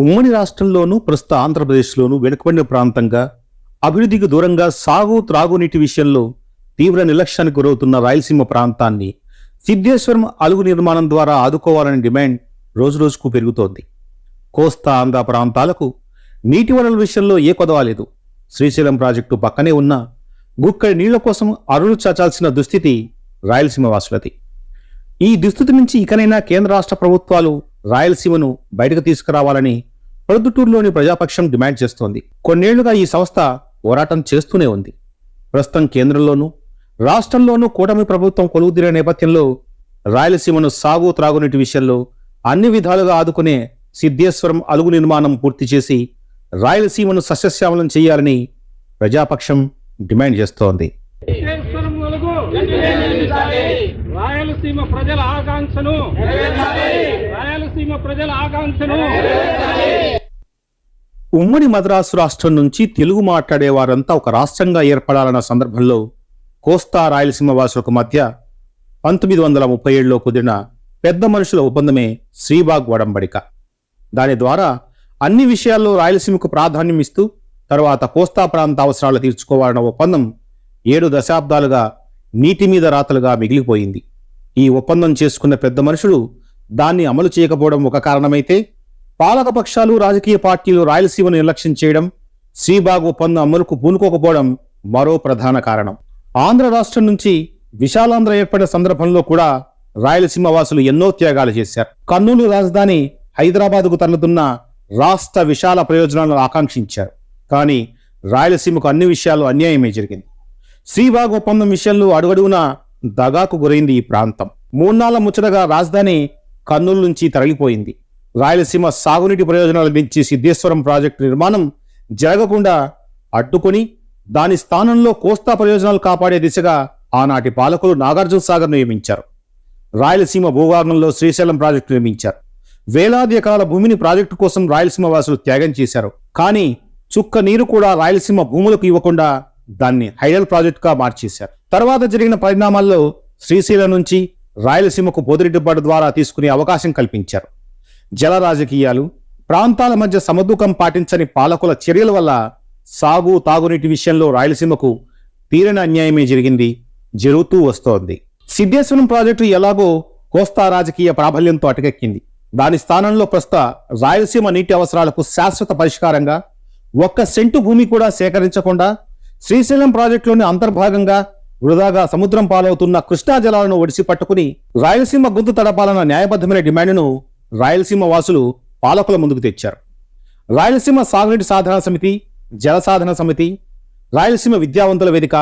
ఉమ్మడి రాష్ట్రంలోనూ ప్రస్తుత ఆంధ్రప్రదేశ్లోనూ వెనుకబడిన ప్రాంతంగా అభివృద్ధికి దూరంగా సాగు త్రాగునీటి విషయంలో తీవ్ర నిర్లక్ష్యానికి గురవుతున్న రాయలసీమ ప్రాంతాన్ని సిద్ధేశ్వరం అలుగు నిర్మాణం ద్వారా ఆదుకోవాలనే డిమాండ్ రోజురోజుకు పెరుగుతోంది. కోస్తా ఆంధ్ర ప్రాంతాలకు నీటి వనరుల విషయంలో ఏ కొదవాలేదు శ్రీశైలం ప్రాజెక్టు పక్కనే ఉన్న గుక్కడి నీళ్ళ కోసం అరులు చాచాల్సిన దుస్థితి రాయలసీమ వాసులది. ఈ దుస్థితి నుంచి ఇకనైనా కేంద్ర రాష్ట్ర ప్రభుత్వాలు రాయలసీమను బయటకు తీసుకురావాలని ప్రొద్దుటూరులోని ప్రజాపక్షం డిమాండ్ చేస్తోంది. కొన్నేళ్ళుగా ఈ సంస్థ పోరాటం చేస్తూనే ఉంది. ప్రస్తుతం కేంద్రంలోనూ రాష్ట్రంలోనూ కూటమి ప్రభుత్వం కొలువుదీరే నేపథ్యంలో రాయలసీమను సాగు త్రాగునీటి విషయంలో అన్ని విధాలుగా ఆదుకునే సిద్ధేశ్వరం అలుగు నిర్మాణం పూర్తి చేసి రాయలసీమను సస్యశ్యామలం చేయాలని ప్రజాపక్షం డిమాండ్ చేస్తోంది. రాయలసీమ ప్రజల ఆకాంక్షను. రాయలసీమ ప్రజల ఆకాంక్షను. ఉమ్మడి మద్రాసు రాష్ట్రం నుంచి తెలుగు మాట్లాడే వారంతా ఒక రాష్ట్రంగా ఏర్పడాలన్న సందర్భంలో కోస్తా రాయలసీమ వాసులకు మధ్య పంతొమ్మిది వందల ముప్పై ఏడులో కుదిరిన పెద్ద మనుషుల ఒప్పందమే శ్రీబాగ్ వడంబడిక. దాని ద్వారా అన్ని విషయాల్లో రాయలసీమకు ప్రాధాన్యం ఇస్తూ తరువాత కోస్తా ప్రాంత అవసరాలు తీర్చుకోవాలన్న ఒప్పందం ఏడు దశాబ్దాలుగా నీటి మీద రాతలుగా మిగిలిపోయింది. ఈ ఒప్పందం చేసుకున్న పెద్ద మనుషులు దాన్ని అమలు చేయకపోవడం ఒక కారణమైతే పాలకపక్షాలు రాజకీయ పార్టీలు రాయలసీమను నిర్లక్ష్యం చేయడం శ్రీబాగ్ ఒప్పందం అమలుకు పూనుకోకపోవడం మరో ప్రధాన కారణం. ఆంధ్ర రాష్ట్రం నుంచి విశాలాంధ్ర ఏర్పడిన సందర్భంలో కూడా రాయలసీమ వాసులు ఎన్నో త్యాగాలు చేశారు. కర్నూలు రాజధాని హైదరాబాద్కు తరలుతున్న రాష్ట్ర విశాల ప్రయోజనాలను ఆకాంక్షించారు. కానీ రాయలసీమకు అన్ని విషయాలు అన్యాయమే జరిగింది. శ్రీబాగ్ ఒప్పందం విషయంలో అడుగడుగునా దగాకు గురైంది ఈ ప్రాంతం. మూన్నాళ్ళ ముచ్చటగా రాజధాని కర్నూలు నుంచి తరలిపోయింది. రాయలసీమ సాగునీటి ప్రయోజనాలు మించి సిద్ధేశ్వరం ప్రాజెక్టు నిర్మాణం జరగకుండా అడ్డుకొని దాని స్థానంలో కోస్తా ప్రయోజనాలు కాపాడే దిశగా ఆనాటి పాలకులు నాగార్జున సాగర్ నియమించారు. రాయలసీమ భూభాగంలో శ్రీశైలం ప్రాజెక్టు నిర్మించారు. వేలాది ఎకరాల భూమిని ప్రాజెక్టు కోసం రాయలసీమ వాసులు త్యాగం చేశారు. కానీ చుక్క నీరు కూడా రాయలసీమ భూములకు ఇవ్వకుండా దాన్ని హైడల్ ప్రాజెక్టుగా మార్చేశారు. తర్వాత జరిగిన పరిణామాల్లో శ్రీశైలం నుంచి రాయలసీమకు పొదిరెడ్డిపాటు ద్వారా తీసుకునే అవకాశం కల్పించారు. జల రాజకీయాలు ప్రాంతాల మధ్య సమదూకం పాటించని పాలకుల చర్యల వల్ల సాగు తాగునీటి విషయంలో రాయలసీమకు తీరని అన్యాయమే జరిగింది జరుగుతూ వస్తోంది. సిద్ధేశ్వరం ప్రాజెక్టు ఎలాగో కోస్తా రాజకీయ ప్రాబల్యంతో అటకెక్కింది. దాని స్థానంలో ప్రస్తుత రాయలసీమ నీటి అవసరాలకు శాశ్వత పరిష్కారంగా ఒక్క సెంటు భూమి కూడా సేకరించకుండా శ్రీశైలం ప్రాజెక్టులోని అంతర్భాగంగా వృధాగా సముద్రం పాలవుతున్న కృష్ణా జలాలను ఒడిసి పట్టుకుని రాయలసీమ గుంతు తడపాలన్న న్యాయబద్ధమైన డిమాండ్ను రాయలసీమ వాసులు పాలకుల ముందుకు తెచ్చారు. రాయలసీమ సాగునీటి సాధన సమితి జల సాధన సమితి రాయలసీమ విద్యావంతుల వేదిక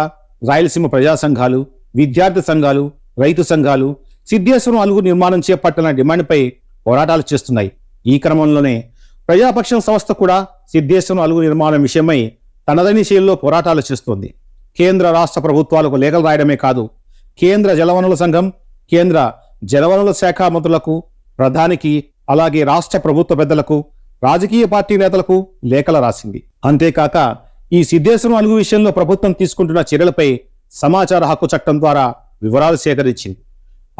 రాయలసీమ ప్రజా సంఘాలు విద్యార్థి సంఘాలు రైతు సంఘాలు సిద్ధేశ్వరం అలుగు నిర్మాణం చేపట్టిన డిమాండ్పై పోరాటాలు చేస్తున్నాయి. ఈ క్రమంలోనే ప్రజాపక్షం సంస్థ కూడా సిద్ధేశ్వరం అలుగు నిర్మాణం విషయమై తనదైన శైలిలో పోరాటాలు చేస్తోంది. కేంద్ర రాష్ట్ర ప్రభుత్వాలకు లేఖలు రాయడమే కాదు కేంద్ర జలవనరుల సంఘం కేంద్ర జలవనరుల శాఖ మంత్రులకు ప్రధానికి అలాగే రాష్ట్ర ప్రభుత్వ పెద్దలకు రాజకీయ పార్టీ నేతలకు లేఖలు రాసింది. అంతేకాక ఈ సిద్ధేశ్వరం అలుగు విషయంలో ప్రభుత్వం తీసుకుంటున్న చర్యలపై సమాచార హక్కు చట్టం ద్వారా వివరాలు సేకరించింది.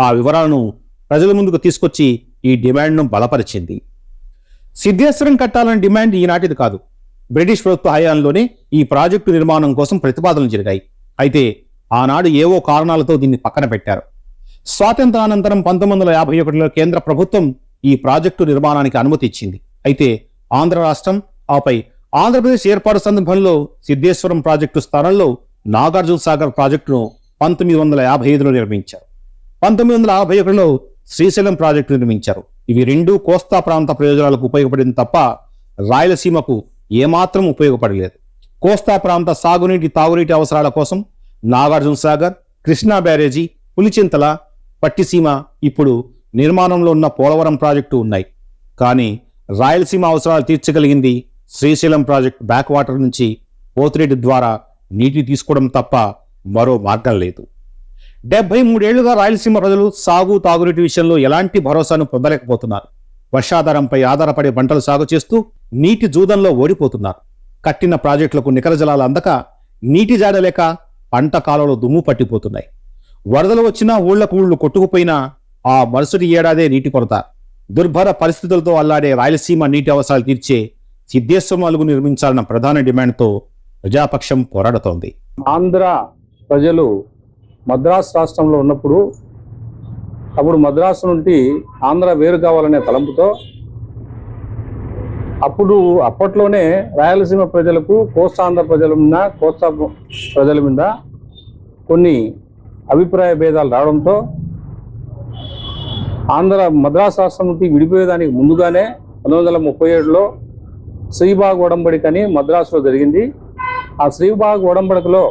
ఆ వివరాలను ప్రజల ముందుకు తీసుకొచ్చి ఈ డిమాండ్ను బలపరిచింది. సిద్ధేశ్వరం కట్టాలని డిమాండ్ ఈనాటిది కాదు. బ్రిటిష్ ప్రభుత్వ హయాంలోనే ఈ ప్రాజెక్టు నిర్మాణం కోసం ప్రతిపాదనలు జరిగాయి. అయితే ఆనాడు ఏవో కారణాలతో దీన్ని పక్కన పెట్టారు. స్వాతంత్రానంతరం పంతొమ్మిది వందల యాభై ఒకటిలో కేంద్ర ప్రభుత్వం ఈ ప్రాజెక్టు నిర్మాణానికి అనుమతి ఇచ్చింది. అయితే ఆంధ్ర రాష్ట్రం ఆపై ఆంధ్రప్రదేశ్ ఏర్పాటు సందర్భంలో సిద్ధేశ్వరం ప్రాజెక్టు స్థానంలో నాగార్జున సాగర్ ప్రాజెక్టును పంతొమ్మిది వందల యాభై ఐదులో నిర్మించారు. పంతొమ్మిది వందల యాభై ఒకటిలో శ్రీశైలం ప్రాజెక్టు నిర్మించారు. ఇవి రెండు కోస్తా ప్రాంత ప్రయోజనాలకు ఉపయోగపడింది తప్ప రాయలసీమకు ఏమాత్రం ఉపయోగపడలేదు. కోస్తా ప్రాంత సాగునీటి తాగునీటి అవసరాల కోసం నాగార్జున సాగర్ కృష్ణా బ్యారేజీ పులిచింతల పట్టిసీమ ఇప్పుడు నిర్మాణంలో ఉన్న పోలవరం ప్రాజెక్టు ఉన్నాయి. కానీ రాయలసీమ అవసరాలు తీర్చగలిగింది శ్రీశైలం ప్రాజెక్ట్ బ్యాక్ వాటర్ నుంచి పోతిరెడ్డి ద్వారా నీటి తీసుకోవడం తప్ప మరో మార్గం లేదు. డెబ్బై మూడేళ్ళుగా రాయలసీమ ప్రజలు సాగు తాగునీటి విషయంలో ఎలాంటి భరోసాను పొందలేకపోతున్నారు. వర్షాధారంపై ఆధారపడే పంటలు సాగు చేస్తూ నీటి జూదంలో ఓడిపోతున్నారు. కట్టిన ప్రాజెక్టులకు నికర జలాలు అందక నీటి జాడలేక పంట కాలంలో దుమ్ము పట్టిపోతున్నాయి. వరదలు వచ్చినా ఊళ్ళకు ఊళ్ళు కొట్టుకుపోయినా ఆ మరుసటి ఏడాదే నీటి కొరత. దుర్భర పరిస్థితులతో అల్లాడే రాయలసీమ నీటి అవసరాలు తీర్చే సిద్ధేశ్వరం అలుగు నిర్మించాలన్న ప్రధాన డిమాండ్తో ప్రజాపక్షం పోరాడుతోంది. ఆంధ్ర ప్రజలు మద్రాసు రాష్ట్రంలో ఉన్నప్పుడు అప్పుడు మద్రాసు నుండి ఆంధ్ర వేరు కావాలనే తలంపుతో అప్పుడు అప్పట్లోనే రాయలసీమ ప్రజలకు కోస్తాంధ్ర ప్రజల మీద కోస్తా ప్రజల మీద కొన్ని అభిప్రాయ భేదాలు రావడంతో ఆంధ్ర మద్రాసు రాష్ట్రం నుండి విడిపోయేదానికి ముందుగానే పంతొమ్మిది వందల ముప్పై ఏడులో శ్రీబాగ్ ఒడంబడిక అని మద్రాసులో జరిగింది. ఆ శ్రీబాగ్ ఒడంబడికలో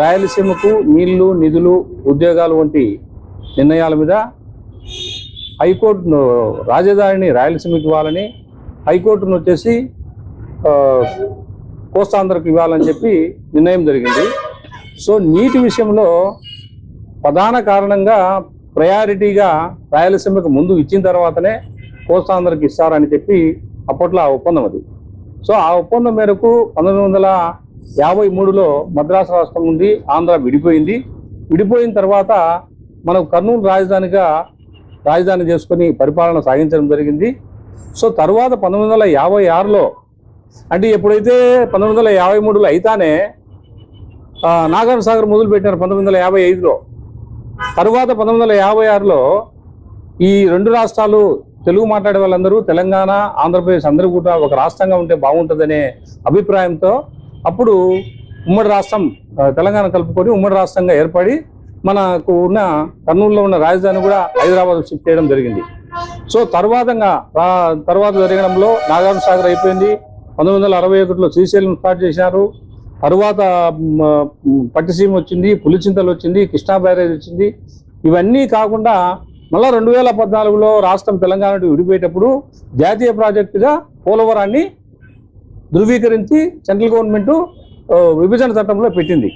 రాయలసీమకు నీళ్ళు నిధులు ఉద్యోగాలు వంటి నిర్ణయాల మీద హైకోర్టును రాజధానిని రాయలసీమకి ఇవ్వాలని హైకోర్టును వచ్చేసి కోస్తాంధ్రకు ఇవ్వాలని చెప్పి నిర్ణయం జరిగింది. సో నీటి విషయంలో ప్రధాన కారణంగా ప్రయారిటీగా రాయలసీమకు ముందు ఇచ్చిన తర్వాతనే కోస్తాంధ్రకి ఇస్తారని చెప్పి అప్పట్లో ఆ ఒప్పందం అది. సో ఆ ఒప్పందం మేరకు పంతొమ్మిది వందల యాభై మూడులో మద్రాసు రాష్ట్రం నుండి ఆంధ్ర విడిపోయింది. విడిపోయిన తర్వాత మనకు కర్నూలు రాజధానిగా రాజధాని చేసుకొని పరిపాలన సాగించడం జరిగింది. సో తర్వాత పంతొమ్మిది వందల యాభై ఆరులో అంటే ఎప్పుడైతే పంతొమ్మిది వందల యాభై మూడులో అయితేనే నాగార్జునసాగర్ మొదలుపెట్టినారు మొదలు పంతొమ్మిది వందల యాభై ఐదులో. తరువాత పంతొమ్మిది వందల యాభై ఆరులో ఈ రెండు రాష్ట్రాలు తెలుగు మాట్లాడే వాళ్ళందరూ తెలంగాణ ఆంధ్రప్రదేశ్ అందరూ కూడా ఒక రాష్ట్రంగా ఉంటే బాగుంటుందనే అభిప్రాయంతో అప్పుడు ఉమ్మడి రాష్ట్రం తెలంగాణ కలుపుకొని ఉమ్మడి రాష్ట్రంగా ఏర్పడి మనకు ఉన్న కర్నూలులో ఉన్న రాజధాని కూడా హైదరాబాద్ షిఫ్ట్ చేయడం జరిగింది. సో తర్వాతంగా తర్వాత జరగడంలో నాగార్జున సాగర్ అయిపోయింది. పంతొమ్మిది వందల అరవై ఒకటిలో శ్రీశైలం స్టార్ట్ చేశారు. తరువాత పట్టిసీమ వచ్చింది పులిచింతలు వచ్చింది కృష్ణా బ్యారేజ్ వచ్చింది. ఇవన్నీ కాకుండా మళ్ళీ రెండు వేల పద్నాలుగులో రాష్ట్రం తెలంగాణ విడిపోయేటప్పుడు జాతీయ ప్రాజెక్టుగా పోలవరాన్ని ధృవీకరించి సెంట్రల్ గవర్నమెంటు విభజన చట్టంలో పెట్టింది.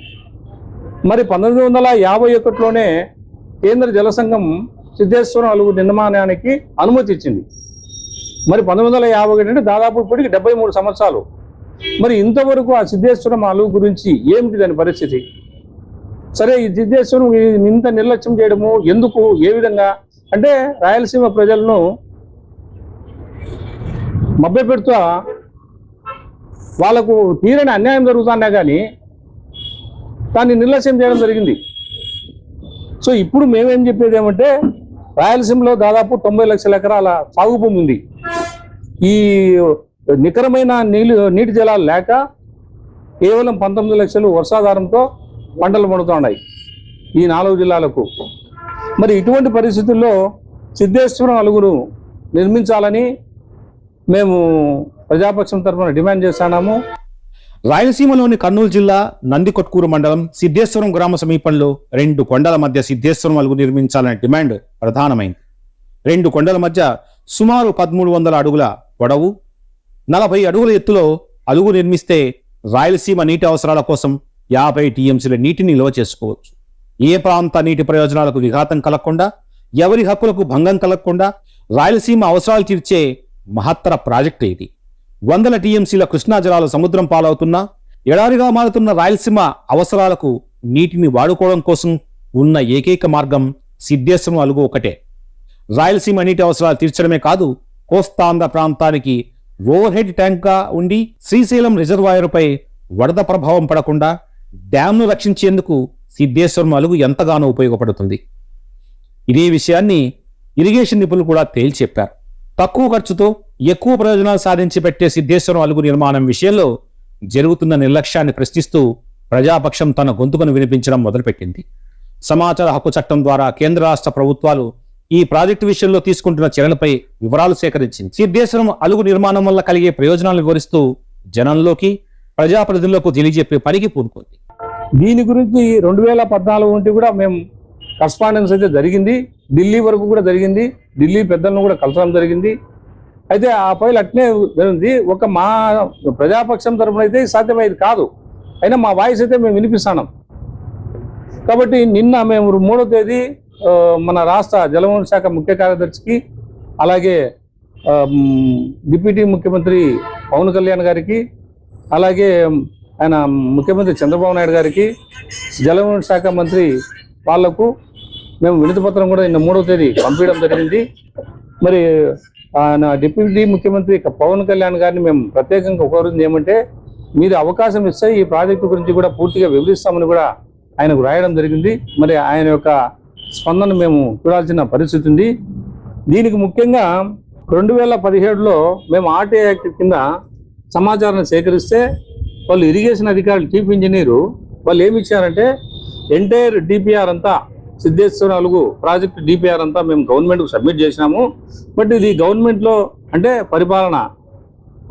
మరి పంతొమ్మిది వందల యాభై ఒకటిలోనే కేంద్ర జలసంఘం సిద్ధేశ్వరం అలుగు నిర్మాణానికి అనుమతి ఇచ్చింది. మరి పంతొమ్మిది వందల యాభై ఒకటి అంటే దాదాపు ఇప్పటికి డెబ్బై మూడు సంవత్సరాలు. మరి ఇంతవరకు ఆ సిద్ధేశ్వరం అలువు గురించి ఏమిటి దాని పరిస్థితి? సరే ఈ సిద్ధేశ్వరం ఇంత నిర్లక్ష్యం చేయడము ఎందుకు? ఏ విధంగా? అంటే రాయలసీమ ప్రజలను మభ్యపెడుతూ వాళ్ళకు తీరని అన్యాయం జరుగుతున్నా కానీ దాన్ని నిర్లక్ష్యం చేయడం జరిగింది. సో ఇప్పుడు మేమేం చెప్పేది ఏమంటే రాయలసీమలో దాదాపు తొంభై లక్షల ఎకరాల సాగు భూమి ఉంది. ఈ నికరమైన నీళ్ళు నీటి జలాలు లేక కేవలం పంతొమ్మిది లక్షలు వర్షాధారంతో పంటలు పండుతున్నాయి ఈ నాలుగు జిల్లాలకు. మరి ఇటువంటి పరిస్థితుల్లో సిద్ధేశ్వరం అలుగురు నిర్మించాలని మేము ప్రజాపక్షం తరఫున డిమాండ్ చేస్తున్నాము. రాయలసీమలోని కర్నూలు జిల్లా నందికొట్కూరు మండలం సిద్ధేశ్వరం గ్రామ సమీపంలో రెండు కొండల మధ్య సిద్ధేశ్వరం అలుగు నిర్మించాలనే డిమాండ్ ప్రధానమైంది. రెండు కొండల మధ్య సుమారు పదమూడు వందల అడుగుల పొడవు నలభై అడుగుల ఎత్తులో అలుగు నిర్మిస్తే రాయలసీమ నీటి అవసరాల కోసం యాభై టీఎంసీల నీటిని నిల్వ చేసుకోవచ్చు. ఏ ప్రాంత నీటి ప్రయోజనాలకు విఘాతం కలగకుండా ఎవరి హక్కులకు భంగం కలగకుండా రాయలసీమ అవసరాలు తీర్చే మహత్తర ప్రాజెక్టు ఇది. వందల టీఎంసీల కృష్ణా జలాలు సముద్రం పాలవుతున్నా ఎడారిగా మారుతున్న రాయలసీమ అవసరాలకు నీటిని వాడుకోవడం కోసం ఉన్న ఏకైక మార్గం సిద్ధేశ్వరం అలుగు ఒకటే. రాయలసీమ నీటి అవసరాలు తీర్చడమే కాదు కోస్తాంధ్ర ప్రాంతానికి ఓవర్ హెడ్ ట్యాంక్గా ఉండి శ్రీశైలం రిజర్వాయర్పై వరద ప్రభావం పడకుండా డ్యాంను రక్షించేందుకు సిద్ధేశ్వరం అలుగు ఎంతగానో ఉపయోగపడుతుంది. ఇదే విషయాన్ని ఇరిగేషన్ నిపుణులు కూడా తేల్చి చెప్పారు తక్కువ ఖర్చుతో ఎక్కువ ప్రయోజనాలు సాధించి పెట్టే సిద్ధేశ్వరం అలుగు నిర్మాణం విషయంలో జరుగుతున్న నిర్లక్ష్యాన్ని ప్రశ్నిస్తూ ప్రజాపక్షం తన గొంతుకను వినిపించడం మొదలుపెట్టింది. సమాచార హక్కు చట్టం ద్వారా కేంద్ర రాష్ట్ర ప్రభుత్వాలు ఈ ప్రాజెక్టు విషయంలో తీసుకుంటున్న చర్యలపై వివరాలు సేకరించింది. సిద్ధేశ్వరం అలుగు నిర్మాణం వల్ల కలిగే ప్రయోజనాలను వివరిస్తూ జనంలోకి ప్రజాప్రతినిధులకు తెలియజెప్పే పనికి పూనుకుంది. దీని గురించి రెండు వేల పద్నాలుగు నుండి కూడా మేము కరస్పాండెన్స్ అయితే జరిగింది. ఢిల్లీ వరకు కూడా జరిగింది. ఢిల్లీ పెద్దలను కూడా కలసడం జరిగింది. అయితే ఆ ఫైల్ అట్నే జరిగింది ఒక మా ప్రజాపక్షం తరపున అయితే సాధ్యమయ్యేది కాదు. అయినా మా వాయిస్ అయితే మేము వినిపిస్తున్నాం. కాబట్టి నిన్న మేము మూడో తేదీ మన రాష్ట్ర జలవనరుల శాఖ ముఖ్య కార్యదర్శికి అలాగే డిప్యూటీ ముఖ్యమంత్రి పవన్ కళ్యాణ్ గారికి అలాగే ఆయన ముఖ్యమంత్రి చంద్రబాబు నాయుడు గారికి జలవనరుల శాఖ మంత్రి వాళ్ళకు మేము వినతిపత్రం కూడా నిన్న మూడో తేదీ పంపించడం జరిగింది. మరి ఆయన డిప్యూటీ ముఖ్యమంత్రి పవన్ కళ్యాణ్ గారిని మేము ప్రత్యేకంగా కోరింది ఏమంటే మీరు అవకాశం ఇస్తే ఈ ప్రాజెక్టు గురించి కూడా పూర్తిగా వివరిస్తామని కూడా ఆయనకు రాయడం జరిగింది. మరి ఆయన యొక్క స్పందన మేము చూడాల్సిన పరిస్థితి ఉంది. దీనికి ముఖ్యంగా రెండు వేల పదిహేడులో మేము ఆర్టీ యాక్ట్ కింద సమాచారాన్ని సేకరిస్తే వాళ్ళు ఇరిగేషన్ అధికారులు చీఫ్ ఇంజనీరు వాళ్ళు ఏమి ఇచ్చారంటే ఎంటైర్ డిపిఆర్ అంతా సిద్ధేశ్వర నాలుగు ప్రాజెక్ట్ డిపిఆర్ అంతా మేము గవర్నమెంట్కి సబ్మిట్ చేసినాము. బట్ ఇది గవర్నమెంట్లో అంటే పరిపాలన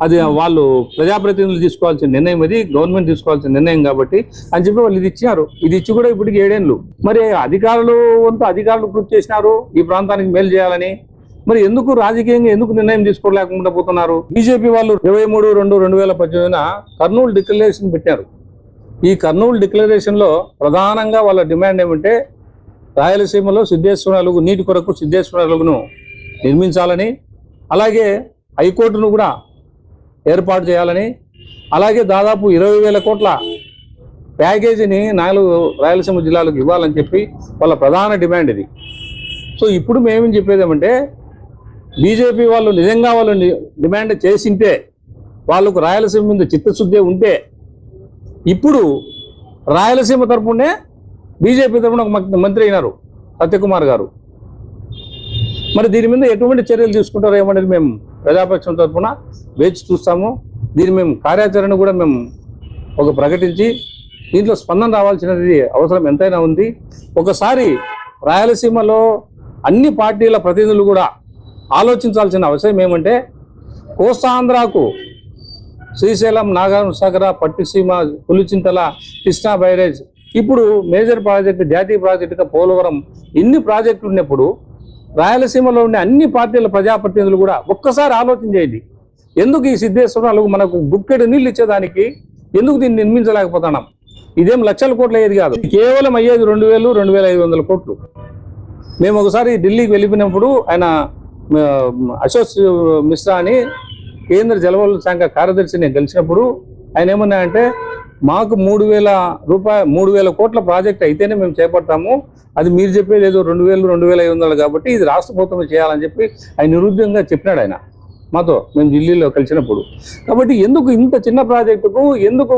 అది వాళ్ళు ప్రజాప్రతినిధులు తీసుకోవాల్సిన నిర్ణయం అది గవర్నమెంట్ తీసుకోవాల్సిన నిర్ణయం కాబట్టి అని చెప్పి వాళ్ళు ఇది ఇచ్చినారు. ఇది ఇచ్చి కూడా ఇప్పటికి ఏడేళ్ళు. మరి అధికారులు వంతు అధికారులు కృషి చేసినారు ఈ ప్రాంతానికి మేలు చేయాలని. మరి ఎందుకు రాజకీయంగా ఎందుకు నిర్ణయం తీసుకోలేకుండా పోతున్నారు? బీజేపీ వాళ్ళు ఇరవై మూడు రెండు రెండు వేల పద్దెనిమిదిన కర్నూలు డిక్లరేషన్ పెట్టారు. ఈ కర్నూలు డిక్లరేషన్లో ప్రధానంగా వాళ్ళ డిమాండ్ ఏమంటే రాయలసీమలో సిద్ధేశ్వర నీటి కొరకు సిద్ధేశ్వరాలుగును నిర్మించాలని. అలాగే హైకోర్టును కూడా ఏర్పాటు చేయాలని అలాగే దాదాపు ఇరవై వేల కోట్ల ప్యాకేజీని నాలుగు రాయలసీమ జిల్లాలకు ఇవ్వాలని చెప్పి వాళ్ళ ప్రధాన డిమాండ్ ఇది. సో ఇప్పుడు మేమేం చెప్పేది ఏమంటే బీజేపీ వాళ్ళు నిజంగా వాళ్ళు డిమాండ్ చేసింటే వాళ్ళకు రాయలసీమ మీద చిత్తశుద్ధి ఉంటే ఇప్పుడు రాయలసీమ తరపునే బీజేపీ తరపున ఒక మంత్రి అయినారు సత్యకుమార్ గారు. మరి దీని మీద ఎటువంటి చర్యలు తీసుకుంటారో ఏమనేది మేము ప్రజాపక్షం తరఫున వేచి చూస్తాము. దీన్ని మేము కార్యాచరణ కూడా మేము ఒక ప్రకటించి దీంట్లో స్పందన రావాల్సినది అవసరం ఎంతైనా ఉంది. ఒకసారి రాయలసీమలో అన్ని పార్టీల ప్రతినిధులు కూడా ఆలోచించాల్సిన అవసరం ఏమంటే కోస్తాంధ్రకు శ్రీశైలం నాగార్జున సాగర పట్టిసీమ పులిచింతల కృష్ణా బైరేజ్ ఇప్పుడు మేజర్ ప్రాజెక్టు జాతీయ ప్రాజెక్టుగా పోలవరం ఇన్ని ప్రాజెక్టులు ఉన్నప్పుడు రాయలసీమలో ఉండే అన్ని పార్టీల ప్రజాప్రతినిధులు కూడా ఒక్కసారి ఆలోచన చేయండి. ఎందుకు ఈ సిద్ధేశ్వరాలు మనకు గుక్కెడు నీళ్ళు ఇచ్చేదానికి? ఎందుకు దీన్ని నిర్మించలేకపోతున్నాం? ఇదేం లక్షల కోట్లు అయ్యేది కాదు. కేవలం అయ్యేది రెండు వేలు రెండు వేల ఐదు వందల కోట్లు. మేము ఒకసారి ఢిల్లీకి వెళ్ళిపోయినప్పుడు ఆయన అశోక్ మిశ్రా అని కేంద్ర జలవనరుల శాఖ కార్యదర్శిని కలిసినప్పుడు ఆయన ఏమన్నాయంటే మాకు మూడు వేల రూపాయ మూడు వేల కోట్ల ప్రాజెక్ట్ అయితేనే మేము చేపడతాము. అది మీరు చెప్పేది ఏదో రెండు వేలు రెండు వేల ఐదు వందలు కాబట్టి ఇది రాష్ట్ర ప్రభుత్వం చేయాలని చెప్పి ఆయన నిరుద్యోగంగా చెప్పినాడు ఆయన. మాతో మేము ఢిల్లీలో కలిసినప్పుడు. కాబట్టి ఎందుకు ఇంత చిన్న ప్రాజెక్టుకు ఎందుకు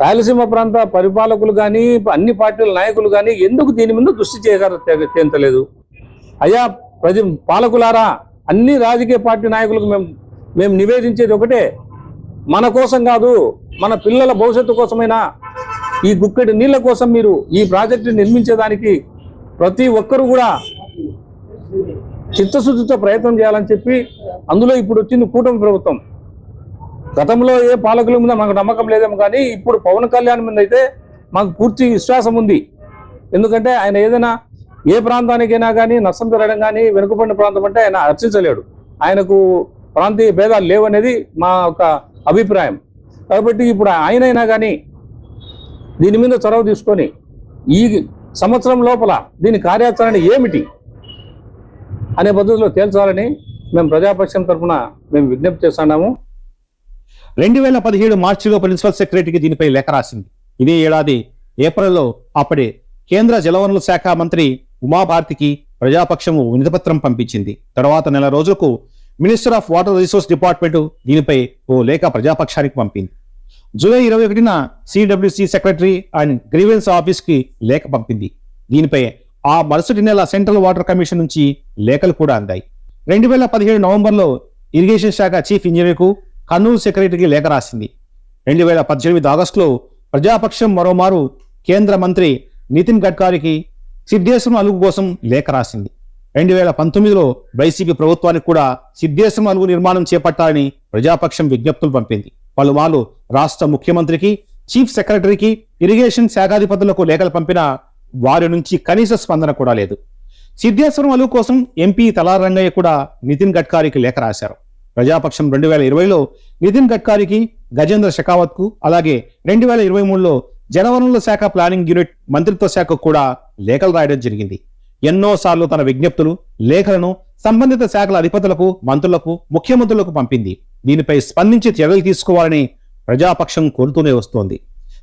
రాయలసీమ ప్రాంత పరిపాలకులు కానీ అన్ని పార్టీల నాయకులు కానీ ఎందుకు దీని మీద దృష్టి చేయగలరు చేయించలేదు అయ్యా ప్రజ పాలకులారా అన్ని రాజకీయ పార్టీ నాయకులకు మేము మేము నివేదించేది ఒకటే మన కోసం కాదు మన పిల్లల భవిష్యత్తు కోసమైనా ఈ గుక్కెడి నీళ్ళ కోసం మీరు ఈ ప్రాజెక్టు నిర్మించేదానికి ప్రతి ఒక్కరు కూడా చిత్తశుద్ధితో ప్రయత్నం చేయాలని చెప్పి అందులో ఇప్పుడు వచ్చింది కూటమి ప్రభుత్వం. గతంలో ఏ పాలకుల మీద మాకు నమ్మకం లేదేమో కానీ ఇప్పుడు పవన్ కళ్యాణ్ మీద అయితే మాకు పూర్తి విశ్వాసం ఉంది. ఎందుకంటే ఆయన ఏదైనా ఏ ప్రాంతానికైనా కానీ నష్టం జరగడం కానీ వెనుకబడిన ప్రాంతం అంటే ఆయన హర్షించలేడు. ఆయనకు ప్రాంతీయ భేదాలు లేవనేది మా యొక్క అభిప్రాయం. కాబట్టి ఇప్పుడు ఆయనైనా కానీ దీని మీద చొరవ తీసుకొని ఈ సంవత్సరం లోపల దీని కార్యాచరణ ఏమిటి అనే పద్ధతిలో తేల్చాలని మేము ప్రజాపక్షం తరఫున మేము విజ్ఞప్తి చేస్తున్నాము రెండు వేల పదిహేడు మార్చిలో ప్రిన్సిపల్ సెక్రటరీకి దీనిపై లేఖ రాసింది. ఇదే ఏడాది ఏప్రిల్లో అప్పటి కేంద్ర జలవనరుల శాఖ మంత్రి ఉమాభారతికి ప్రజాపక్షము వినతిపత్రం పంపించింది. తర్వాత నెల రోజులకు minister of water resource department దీనిపై ఓ లేఖ ప్రజాపక్షానికి పంపింది. జూలై ఇరవై ఒకటిన సిడబ్ల్యూసి సెక్రటరీ అండ్ గ్రీవెన్స్ ఆఫీస్కి లేఖ పంపింది. దీనిపై ఆ మరుసటి నెల సెంట్రల్ వాటర్ కమిషన్ నుంచి లేఖలు కూడా అందాయి. రెండు వేల పదిహేడు నవంబర్లో ఇరిగేషన్ శాఖ చీఫ్ ఇంజనీర్కు కర్నూలు సెక్రటరీకి లేఖ రాసింది. రెండు వేల పద్దెనిమిది ఆగస్టులో ప్రజాపక్షం మరోమారు కేంద్ర మంత్రి నితిన్ గడ్కరీకి సిద్ధేశ్వరం అలుగు కోసం లేఖ రాసింది. రెండు వేల పంతొమ్మిదిలో వైసీపీ ప్రభుత్వానికి కూడా సిద్ధేశ్వరం అలుగు నిర్మాణం చేపట్టాలని ప్రజాపక్షం విజ్ఞప్తులు పంపింది. పలుమార్లు రాష్ట్ర ముఖ్యమంత్రికి చీఫ్ సెక్రటరీకి ఇరిగేషన్ శాఖాధిపతులకు లేఖలు పంపిన వారి నుంచి కనీస స్పందన కూడా లేదు. సిద్ధేశ్వరం అలువు కోసం ఎంపీ తలారంగయ్య కూడా నితిన్ గడ్కారీకి లేఖ రాశారు. ప్రజాపక్షం రెండు వేల ఇరవైలో నితిన్ గడ్కారీకి గజేంద్ర షెకావత్కు అలాగే రెండు వేల ఇరవై మూడులో జలవనరుల శాఖ ప్లానింగ్ యూనిట్ మంత్రిత్వ శాఖకు కూడా లేఖలు రాయడం జరిగింది. ఎన్నోసార్లు తన విజ్ఞప్తులు లేఖలను సంబంధిత శాఖల అధిపతులకు మంత్రులకు ముఖ్యమంత్రులకు పంపింది. దీనిపై స్పందించి చర్యలు తీసుకోవాలని ప్రజాపక్షం కోరుతూనే వస్తోంది.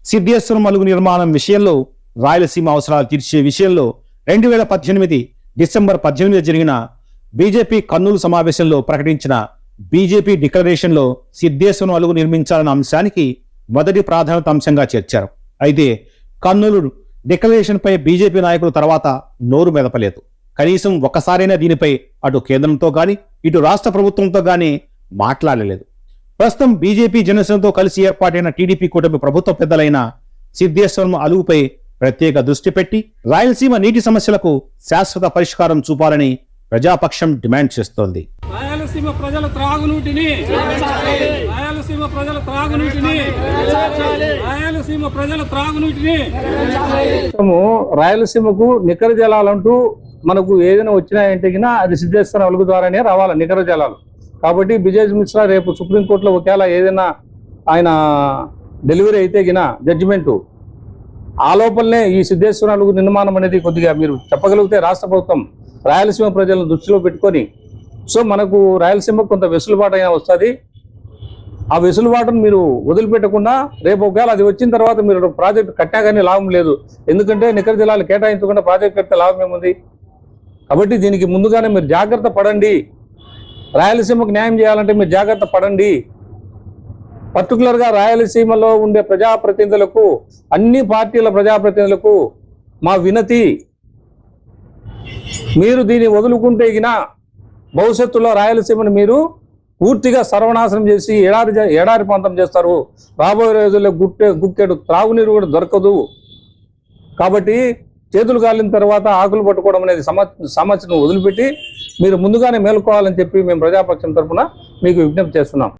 సిద్ధేశ్వరం అలుగు నిర్మాణం విషయంలో రాయలసీమ అవసరాలు తీర్చే విషయంలో రెండు వేల పద్దెనిమిది డిసెంబర్ పద్దెనిమిది జరిగిన బీజేపీ కర్నూలు సమావేశంలో ప్రకటించిన బీజేపీ డిక్లరేషన్లో సిద్ధేశ్వరం అలుగు నిర్మించాలన్న అంశానికి మొదటి ప్రాధాన్యత అంశంగా చేర్చారు. అయితే కర్నూలు డిక్లరేషన్పై బీజేపీ నాయకులు తర్వాత నోరు మెదపలేదు. కనీసం ఒక్కసారైనా దీనిపై అటు కేంద్రంతో కానీ ఇటు రాష్ట్ర ప్రభుత్వంతో కానీ మాట్లాడలేదు. ప్రస్తుతం బీజేపీ జనసేనతో కలిసి ఏర్పాటైన టీడీపీ కూటమి ప్రభుత్వ పెద్దలైన సిద్ధేశ్వరం అలుగుపై ప్రత్యేక దృష్టి పెట్టి రాయలసీమ నీటి సమస్యలకు శాశ్వత పరిష్కారం చూపాలని ప్రజాపక్షం డిమాండ్ చేస్తోంది. రాయలసీమ ప్రజల త్రాగునీటిని రాయలసీమ ప్రజల త్రాగునీటిని రాయలసీమ ప్రజల త్రాగునీటిని. రాయలసీమకు నికర జలాలంటూ మనకు ఏదైనా వచ్చినాయంటే అది సిద్ధేశ్వర అలుగు ద్వారానే రావాలి నికర జలాలు. కాబట్టి బిజేజ్ మిశ్రా రేపు సుప్రీంకోర్టులో ఒకవేళ ఏదైనా ఆయన డెలివరీ అయితే గిన జడ్జిమెంటు ఆ లోపలనే ఈ సిద్ధేశ్వర అలుగు నిర్మాణం అనేది కొద్దిగా మీరు చెప్పగలిగితే రాష్ట్ర ప్రభుత్వం రాయలసీమ ప్రజలను దృష్టిలో పెట్టుకొని సో మనకు రాయలసీమకు కొంత వెసులుబాటు అయినా వస్తుంది. ఆ వెసులుబాటును మీరు వదిలిపెట్టకుండా రేపు ఒకవేళ అది వచ్చిన తర్వాత మీరు ప్రాజెక్టు కట్టా కానీ లాభం లేదు. ఎందుకంటే నికర జిల్లాలు కేటాయించకుండా ప్రాజెక్టు కడితే లాభం ఏముంది? కాబట్టి దీనికి ముందుగానే మీరు జాగ్రత్త పడండి. రాయలసీమకు న్యాయం చేయాలంటే మీరు జాగ్రత్త పడండి. పర్టికులర్గా రాయలసీమలో ఉండే ప్రజాప్రతినిధులకు అన్ని పార్టీల ప్రజాప్రతినిధులకు మా వినతి మీరు దీన్ని వదులుకుంటే భవిష్యత్తులో రాయలసీమను మీరు పూర్తిగా సర్వనాశనం చేసి ఎడారి ఎడారి ప్రాంతం చేస్తారు. రాబోయే రోజుల్లో గుట్టె గుక్కెడు త్రాగునీరు కూడా దొరకదు. కాబట్టి చేతులు కాలిన తర్వాత ఆకులు పట్టుకోవడం అనేది సమ సమస్యను వదిలిపెట్టి మీరు ముందుగానే మేలుకోవాలని చెప్పి మేము ప్రజాపక్షం తరఫున మీకు విజ్ఞప్తి చేస్తున్నాం.